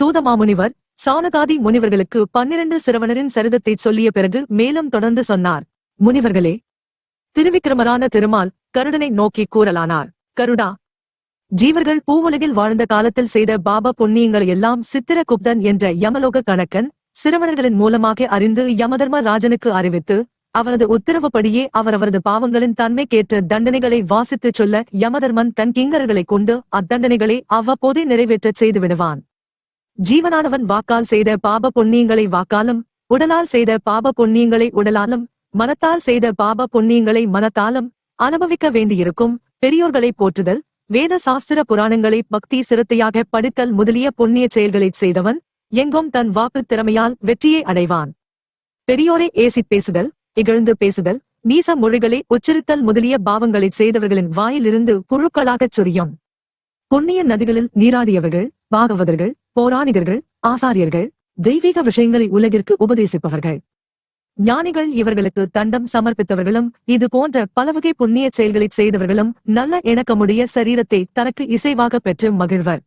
சூதமாமுனிவர் சானகாதி முனிவர்களுக்கு பன்னிரண்டு சிறுவனரின் சரிதத்தை சொல்லிய பிறகு மேலும் தொடர்ந்து சொன்னார். முனிவர்களே திருவிக்கிரமரான திருமால் கருடனை நோக்கி கூறலானார். கருடா ஜீவர்கள் பூவுலகில் வாழ்ந்த காலத்தில் செய்த பாபா புண்ணியங்களை எல்லாம் சித்திரகுப்தன் என்ற யமலோக கணக்கன் சிறுவனர்களின் மூலமாக அறிந்து யமதர்ம ராஜனுக்கு அறிவித்து அவரது உத்தரவுப்படியே அவரவரது பாவங்களின் தன்மைக்கேற்ற தண்டனைகளை வாசித்துச் சொல்ல யமதர்மன் தன் கிங்கர்களைக் கொண்டு அத்தண்டனைகளை அவ்வப்போதே நிறைவேற்றச் செய்து விடுவான் ஜீவனானவன் வாக்கால் செய்த பாப பொன்னியங்களை வாக்காலும் உடலால் செய்த பாப பொன்னியங்களை உடலாலும் மனத்தால் செய்த பாப பொன்னியங்களை மனத்தாலும் அனுபவிக்க வேண்டியிருக்கும். பெரியோர்களை போற்றுதல் வேத சாஸ்திர புராணங்களை பக்தி சிரத்தையாக படித்தல் முதலிய புண்ணிய செயல்களைச் செய்தவன் எங்கும் தன் வாக்குத் திறமையால் வெற்றியை அடைவான். பெரியோரை ஏசிப் பேசுதல் இகழ்ந்து பேசுதல் நீச மொழிகளை உச்சரித்தல் முதலிய பாவங்களைச் செய்தவர்களின் வாயிலிருந்து புழுக்களாகச் சொரியும். புண்ணிய நதிகளில் நீராடியவர்கள் பாகவதர்கள் போராணிகர்கள் ஆசாரியர்கள் தெய்வீக விஷயங்களை உலகிற்கு உபதேசிப்பவர்கள். ஞானிகள் இவர்களுக்கு தண்டம் சமர்ப்பித்தவர்களும் இது போன்ற பலவகை புண்ணிய செயல்களை செய்தவர்களும் நல்ல இணக்கமுடைய சரீரத்தை தனக்கு இசைவாக பெற்று மகிழ்வர்.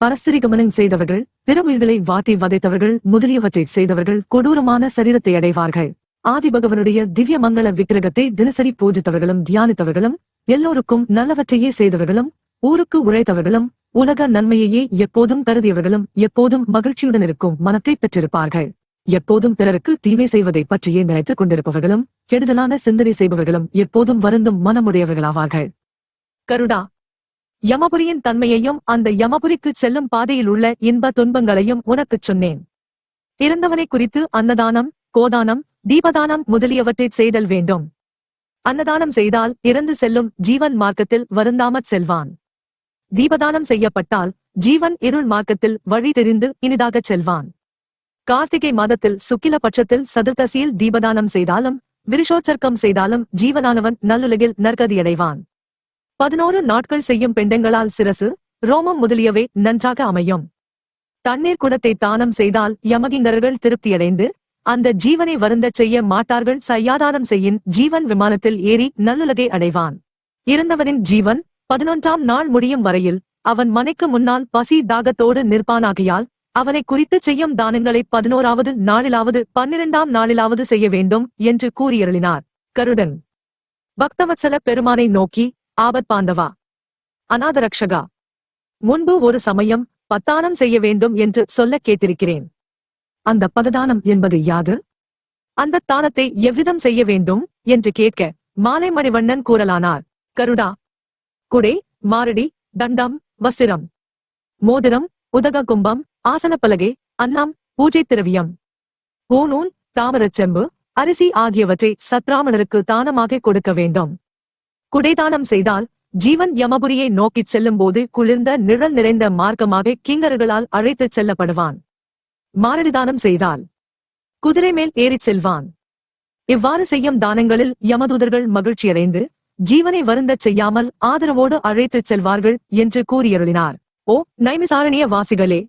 பரஸ்திரிகமனம் செய்தவர்கள் பிற உயிர்களை வாட்டி வதைத்தவர்கள் முதலியவற்றை செய்தவர்கள் கொடூரமான சரீரத்தை அடைவார்கள். ஆதிபகவனுடைய திவ்ய மங்கள விக்கிரகத்தை தினசரி பூஜித்தவர்களும் தியானித்தவர்களும் எல்லோருக்கும் நல்லவற்றையே செய்தவர்களும் ஊருக்கு உழைத்தவர்களும் உலக நன்மையையே எப்போதும் கருதியவர்களும் எப்போதும் மகிழ்ச்சியுடன் இருக்கும் மனத்தை பெற்றிருப்பார்கள். எப்போதும் பிறருக்கு தீமை செய்வதை பற்றியே நினைத்துக் கொண்டிருப்பவர்களும் கெடுதலான சிந்தனை செய்பவர்களும் எப்போதும் வருந்தும் மனமுடையவர்களாவார்கள். கருடா! யமபுரியின் தன்மையையும் அந்த யமபுரிக்குச் செல்லும் பாதையில் உள்ள இன்ப துன்பங்களையும் உனக்குச் சொன்னேன். இறந்தவனை குறித்து அன்னதானம் கோதானம் தீபதானம் முதலியவற்றைச் செய்தல் வேண்டும். அன்னதானம் செய்தால் இறந்து செல்லும் ஜீவன் மார்க்கத்தில் வருந்தாமற் செல்வான். தீபதானம் செய்யப்பட்டால் ஜீவன் இருள் மார்க்கத்தில் வழி தெரிந்து இனிதாகச் செல்வான். கார்த்திகை மாதத்தில் சுக்கில பட்சத்தில் சதுர்த்தசியில் தீபதானம் செய்தாலும் விருஷோற்சர்க்கம் செய்தாலும் ஜீவனானவன் நல்லுலகில் நற்கதியடைவான். பதினோரு நாட்கள் செய்யும் பெண்டங்களால் சிரசு ரோமம் முதலியவை நன்றாக அமையும். தண்ணீர் குடத்தை தானம் செய்தால் யமகிங்கர்கள் திருப்தியடைந்து அந்த ஜீவனை வருந்தச் செய்ய மாட்டார்கள் சையாதானம் செய்யின் ஜீவன் விமானத்தில் ஏறி நல்லுலகை அடைவான். இறந்தவனின் ஜீவன் பதினொன்றாம் நாள் முடியும் வரையில் அவன் மனைக்கு முன்னால் பசி தாகத்தோடு நிற்பானாகையால் அவனை குறித்து செய்யும் தானங்களை பதினோராவது நாளிலாவது பன்னிரண்டாம் நாளிலாவது செய்ய வேண்டும் என்று கூறியருளினார். கருடன். பக்தவத்சல பெருமானை நோக்கி ஆபத் பாந்தவா? அநாதரக்ஷகா? முன்பு ஒரு சமயம் பத்தானம் செய்ய வேண்டும் என்று சொல்லக் கேட்டிருக்கிறேன். அந்த பததானம் என்பது யாது? அந்த தானத்தை எவ்விதம் செய்ய வேண்டும்? என்று கேட்க மாலை மணிவண்ணன் கூறலானார். கருடா குடை மாரடி தண்டம் வஸ்திரம் மோதிரம் உதக கும்பம் ஆசனப்பலகை அன்னம் பூஜை திரவியம். பூநூல் தாமரச்செம்பு அரிசி ஆகியவற்றை சத்ராமணருக்கு தானமாக கொடுக்க வேண்டும். குடைதானம் செய்தால் ஜீவன் யமபுரியை நோக்கிச் செல்லும் போது குளிர்ந்த நிழல் நிறைந்த மார்க்கமாக கிங்கர்களால் அழைத்துச் செல்லப்படுவான். மாரடிதானம் செய்தால் குதிரை மேல் ஏறிச் செல்வான். இவ்வாறு செய்யும் தானங்களில் யமதூதர்கள் மகிழ்ச்சியடைந்து ஜீவனை வருந்தச் செய்யாமல் ஆதரவோடு அழைத்துச் செல்வார்கள் என்று கூறியருளினார். ஓ நைமிசாரணிய வாசிகளே!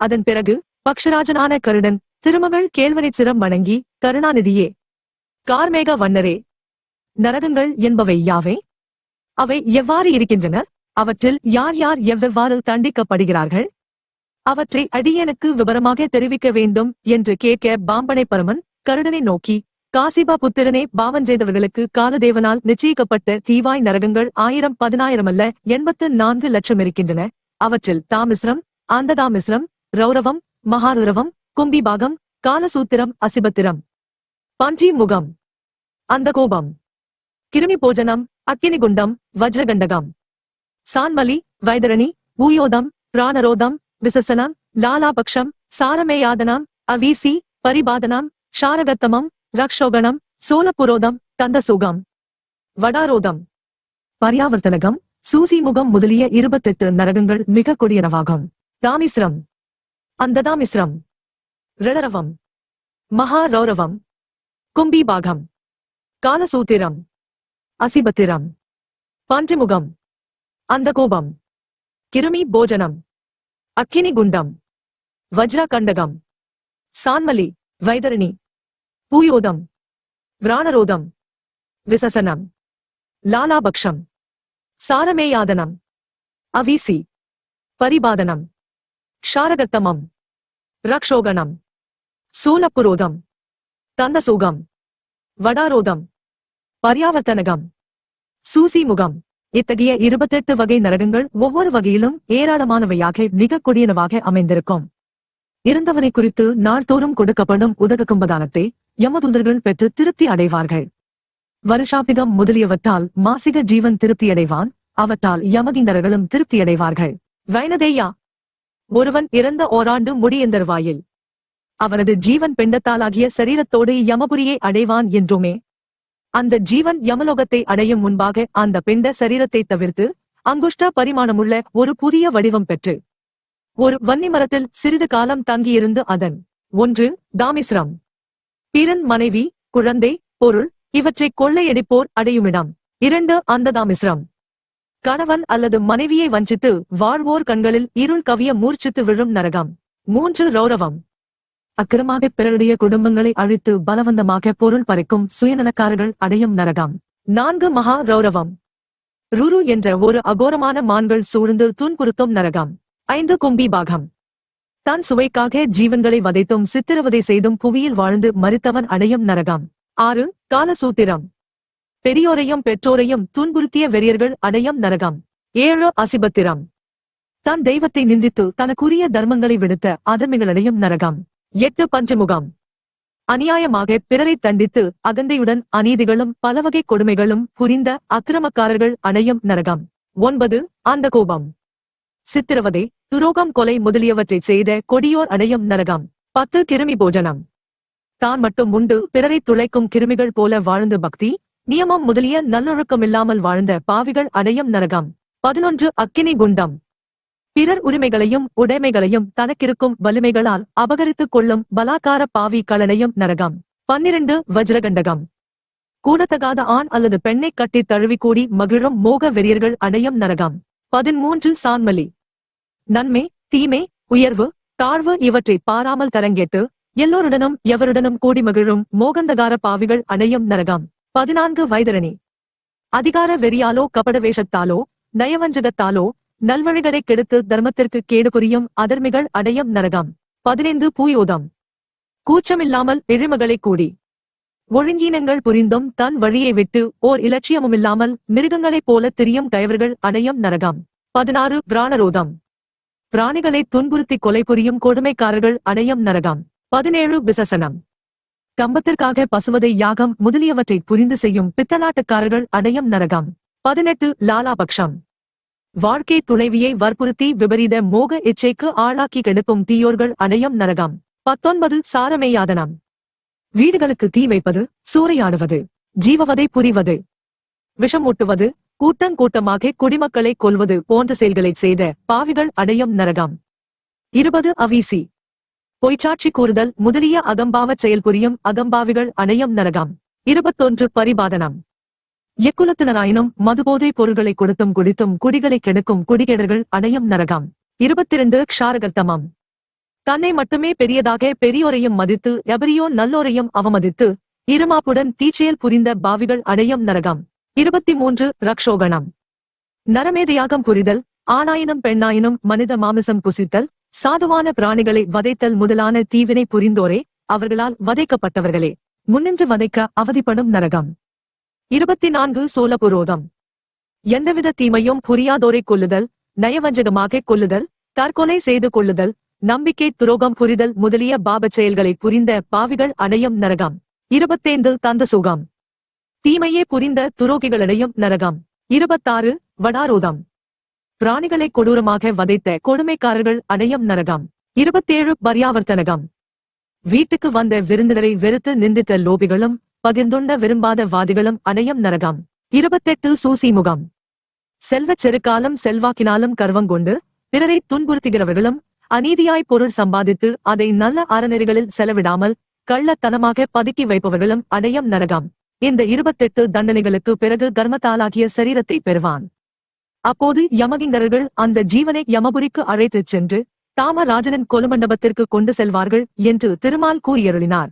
அதன் பிறகு பக்ஷராஜனான கருடன் திருமகள் கேழ்வனை சிரம் வணங்கி கருணாநிதியே கார்மேக வண்ணரே நரகங்கள் என்பவை யாவை? அவை எவ்வாறு இருக்கின்றன? அவற்றில் யார் யார் எவ்வெவ்வாறு தண்டிக்கப்படுகிறார்கள்? அவற்றை அடியனுக்கு விவரமாக தெரிவிக்க வேண்டும் என்று கேட்க பாம்பனை பரமன் கருடனை நோக்கி காசிபா புத்திரனே பாவம் செய்தவர்களுக்கு காலதேவனால் நிச்சயிக்கப்பட்ட தீவாய் நரகங்கள் ஆயிரம் பதினாயிரம் அல்ல எண்பத்து நான்கு லட்சம் இருக்கின்றன. அவற்றில் தாமிஸ்ரம் ஆந்ததாமிஸ்ரம் ரௌரவம் மகாருரவம் கும்பிபாகம் காலசூத்திரம் அசிபத்திரம். பன்றி முகம். அந்த கோபம் கிருமி போஜனம் அக்கினிகுண்டம் வஜ்ரகண்டகம். சான்மலி வைதரணி பூயோதம் பிராணரோதம் விசசனம் லாலாபக்ஷம் சாரமேயாதனம் அவீசி பரிபாதனம் ஷாரகத்தமம் ரக்ஷோகணம் சோலப்புரோதம் கந்தசுகம் வடாரோதம். பர்யாவர்த்தனகம் சூசிமுகம் முதலிய இருபத்தெட்டு நரகங்கள் மிக கொடியனவாகும். தாமிஸ்ரம். அந்த தாமிஸ்ரம். ரிளரவம் மகாரௌரவம். கும்பிபாகம். காலசூத்திரம். அசிபத்திரம். பாஞ்சமுகம். அந்தகோபம். கிருமி போஜனம். அக்கினி குண்டம் வஜ்ரகண்டகம். சான்மலி வைதரணி. பூயோதம் விராணரோதம் விசசனம் லாலாபக்ஷம் சாரமேயாதனம் அவீசி பரிபாதனம் ஷாரகத்தமம் ரக்ஷோகணம் சூலப்புரோதம் தந்தசூகம் வடாரோதம் பர்யாவர்த்தனகம் சூசிமுகம் இத்தகைய இருபத்தெட்டு வகை நரகங்கள் ஒவ்வொரு வகையிலும் ஏராளமானவையாக மிக கொடியனவாக அமைந்திருக்கும். இருந்தவனை குறித்து நாள்தோறும் கொடுக்கப்படும் உதக கும்பதானத்தை யமதுந்தர்கள் பெற்று திருப்தி அடைவார்கள். வருஷாபிதம் முதலியவற்றால் மாசிக ஜீவன் திருப்தியடைவான் அவற்றால் யமகிந்தர்களும் திருப்தியடைவார்கள் வைனதேயா! ஒருவன் இறந்த ஓராண்டு முடியந்தர்வாயில் அவனது ஜீவன் பெண்டத்தாலாகிய சரீரத்தோடு யமபுரியை அடைவான் என்றுமே. அந்த ஜீவன் யமலோகத்தை அடையும் முன்பாக அந்த பெண்ட சரீரத்தை தவிர்த்து அங்குஷ்ட பரிமாணமுள்ள ஒரு புதிய வடிவம் பெற்று ஒரு வன்னி மரத்தில் சிறிது காலம் தங்கியிருந்து அதன் ஒன்று தாமிஸ்ரம். பிறன் மனைவி குழந்தை பொருள் இவற்றை கொள்ளையடிப்போர் அடையுமிடம். இரண்டு அந்த தாமிஸ்ரம். கணவன் அல்லது மனைவியை வஞ்சித்து வாழ்வோர் கண்களில் இருள் கவிய மூர்ச்சித்து விழும் நரகம். மூன்று ரௌரவம். அக்கிரமாக பிறருடைய குடும்பங்களை அழித்து பலவந்தமாக பொருள் பறிக்கும் சுயநலக்காரர்கள் அடையும் நரகம். நான்கு மகா ரௌரவம். ருரு என்ற ஒரு அகோரமான மான்கள் சூழ்ந்து துன்புறுத்தும் நரகம். ஐந்து கும்பி பாகம். தன் சுவைக்காக ஜீவன்களை வதைத்தும் சித்திரவதை செய்தும் புவியில் வாழ்ந்து மறுத்தவன் அடையும் நரகம். ஆறு காலசூத்திரம். பெரியோரையும் பெற்றோரையும் துன்புறுத்திய வெறியர்கள் அடையும் நரகம். ஏழு அசிபத்திரம். தன் தெய்வத்தை நிந்தித்து தனக்குரிய தர்மங்களை விடுத்த அதர்மிகளடையும் நரகம். எட்டு பஞ்சமுகம். அநியாயமாக பிறரை தண்டித்து அகந்தையுடன் அநீதிகளும் பலவகை கொடுமைகளும் புரிந்த அக்கிரமக்காரர்கள் அடையும் நரகம். ஒன்பது அந்த கோபம் சித்திரவதை துரோகம் கொலை முதலியவற்றை செய்த கொடியோர் அடையும் நரகம். பத்து கிருமி போஜனம். தான் மட்டும் உண்டு பிறரை துளைக்கும் கிருமிகள் போல வாழ்ந்து பக்தி நியமம் முதலிய நல்லொழுக்கமில்லாமல் வாழ்ந்த பாவிகள் அடையும் நரகம். பதினொன்று அக்கினி குண்டம். பிறர் உரிமைகளையும் உடைமைகளையும் தனக்கிருக்கும் வலிமைகளால் அபகரித்துக் கொள்ளும் பலாக்கார பாவி களனையும் நரகம். பன்னிரண்டு வஜ்ரகண்டகம். கூடத்தகாத ஆண் அல்லது பெண்ணை கட்டி தழுவி கூடி மகிழும் மோக வெறியர்கள் அடையும் நரகம். பதிமூன்று சான்மலி. நன்மை தீமை உயர்வு தாழ்வு இவற்றை பாராமல் தரங்கேட்டு எல்லோருடனும் எவருடனும் கூடி மகிழும் மோகந்தகார பாவிகள் அணையும் நரகம். பதினான்கு வைதரணி. அதிகார வெறியாலோ கபட வேஷத்தாலோ நயவஞ்சகத்தாலோ நல்வழிகளை கெடுத்து தர்மத்திற்கு கேடு புரியும் அதர்மிகள் அடையும் நரகம். பதினைந்து பூயோதம். கூச்சமில்லாமல் எழிமகளை கூடி. ஒழுங்கீனங்கள் புரிந்தும் தன் வழியை விட்டு ஓர் இலட்சியமுமில்லாமல் மிருகங்களைப் போல திரியும் கயவர்கள் அடையும் நரகம். பதினாறு பிராணரோதம். பிராணிகளை துன்புறுத்தி கொலை புரியும் கொடுமைக்காரர்கள் அடையும் நரகம். பதினேழு விசசனம் கம்பத்திற்காக பசுவதை யாகம் முதலியவற்றை புரிந்து செய்யும் பித்தலாட்டக்காரர்கள் அடையும் நரகம். பதினெட்டு லாலாபக்ஷம். வாழ்க்கை துணைவியை வற்புறுத்தி விபரீத மோக இச்சைக்கு ஆளாக்கி கெடுக்கும் தீயோர்கள் அடையும் நரகம். பத்தொன்பது சாரமேயாதனம். வீடுகளுக்கு தீ வைப்பது சூறையாடுவது ஜீவவதை புரிவது விஷமூட்டுவது கூட்டங்கூட்டமாக குடிமக்களை கொல்வது போன்ற செயல்களை செய்த பாவிகள் அடையும் நரகம். இருபது அவீசி. பொய்ச்சாட்சி கூறுதல் முதலிய அகம்பாவச் செயல் புரியும் அகம்பாவிகள் அணையும் நரகம். இருபத்தொன்று பரிபாதனம். எக்குலத்தினராயினும் மதுபோதைப் பொருள்களை கொடுத்தும் குடித்தும் குடிகளை கெடுக்கும் குடிகேடர்கள் அடையும் நரகம். இருபத்திரண்டு க்ஷாரகர்த்தமம். தன்னை மட்டுமே பெரியதாக பெரியோரையும் மதித்து எவரியோ நல்லோரையும் அவமதித்து இருமாப்புடன் தீச்செயல் புரிந்த பாவிகள் அடையும் நரகம். இருபத்தி மூன்று ரக்ஷோகணம். நரமேதையாகம் புரிதல் ஆணாயினும் பெண்ணாயினும் மனித மாமிசம் புசித்தல் சாதுவான பிராணிகளை வதைத்தல் முதலான தீவினை புரிந்தோரே அவர்களால் வதைக்கப்பட்டவர்களே. முன்னின்று வதைக்க அவதிப்படும் நரகம். இருபத்தி நான்கு சோலபுரோதம் எந்தவித தீமையும் புரியாதோரை கொல்லுதல் நயவஞ்சகமாக கொல்லுதல் தற்கொலை செய்து கொள்ளுதல் நம்பிக்கை துரோகம் புரிதல் முதலிய பாபச் செயல்களை புரிந்த பாவிகள் அடையும் நரகம். இருபத்தைந்து தந்த சுகம் தீமையே புரிந்த துரோகிகளடையும் நரகம். இருபத்தாறு வடாரோதம் பிராணிகளை கொடூரமாக வதைத்த கொடுமைக்காரர்கள் அடையும் நரகம். இருபத்தேழு பரியாவர்த்தனகம். வீட்டுக்கு வந்த விருந்தினரை வெறுத்து நிந்தித்த லோபிகளும் பகிர்ந்துண்ட விரும்பாத வாதிகளும் அடையும் நரகம். இருபத்தெட்டு சூசிமுகம் செல்வச் செருக்காலும் செல்வாக்கினாலும் கர்வங்கொண்டு பிறரை துன்புறுத்துகிறவர்களும் அநீதியாய் பொருள் சம்பாதித்து அதை நல்ல அறநெறிகளில் செலவிடாமல் கள்ளத்தனமாக பதுக்கி வைப்பவர்களும் அடையும் நரகம். இந்த இருபத்தெட்டு தண்டனைகளுக்கு பிறகு தர்மத்தாலாகிய சரீரத்தை பெறுவான். அப்போது யமகிங்கரர்கள் அந்த ஜீவனை யமபுரிக்கு அழைத்துச் சென்று தாமராஜனின் கொலுமண்டபத்திற்கு கொண்டு செல்வார்கள் என்று திருமால் கூறியருளினார்.